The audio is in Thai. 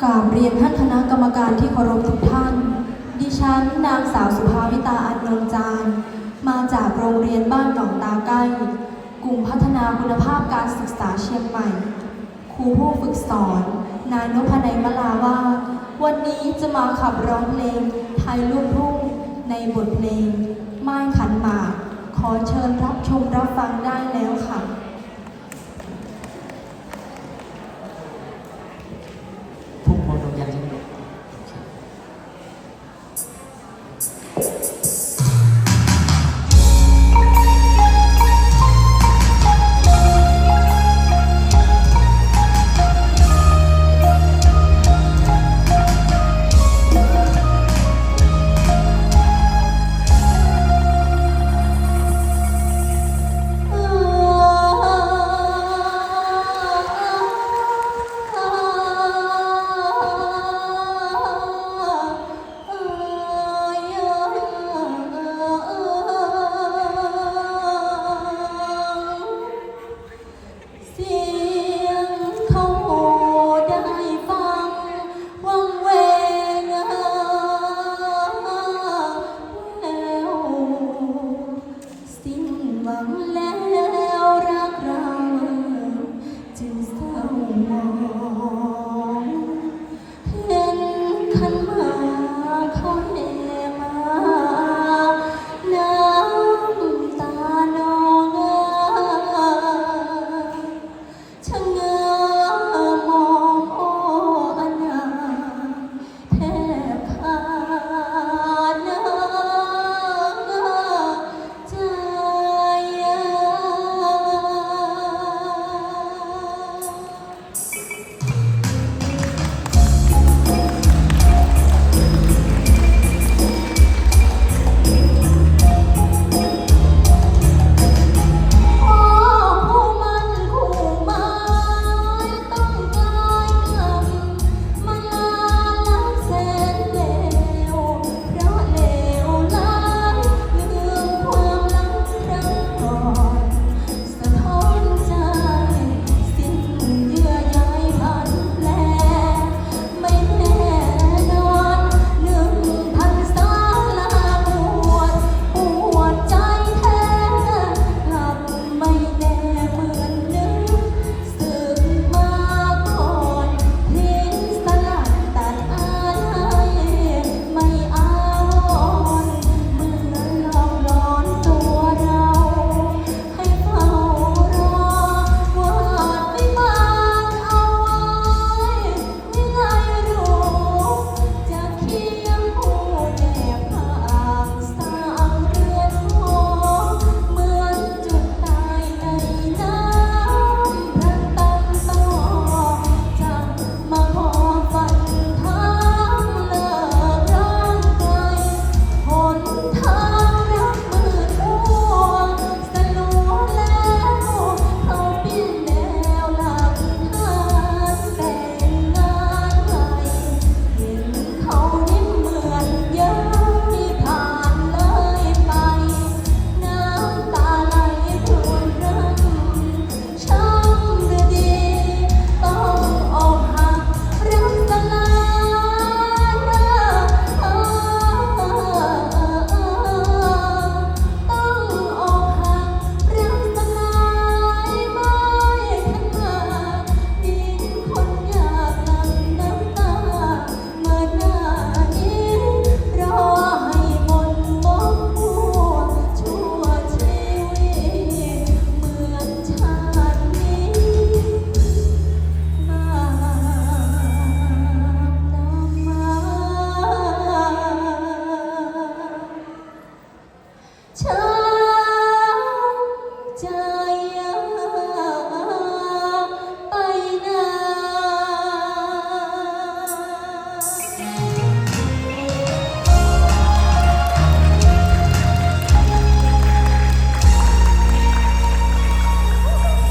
กราบเรียนท่านคณะกรรมการที่เคารพทุกท่าน ดิฉันนางสาวสุภาวิตาอันนนจารมาจากโรงเรียนบ้านหนองตาใกล้ กลุ่มพัฒนาคุณภาพการศึกษาเชียงใหม่ ครูผู้ฝึกสอน นายนพนัยมลาว่า วันนี้จะมาขับร้องเพลงไทยลูกทุ่งในบทเพลงไม้ขันหมาก ขอเชิญรับชมรับฟังได้แล้วค่ะ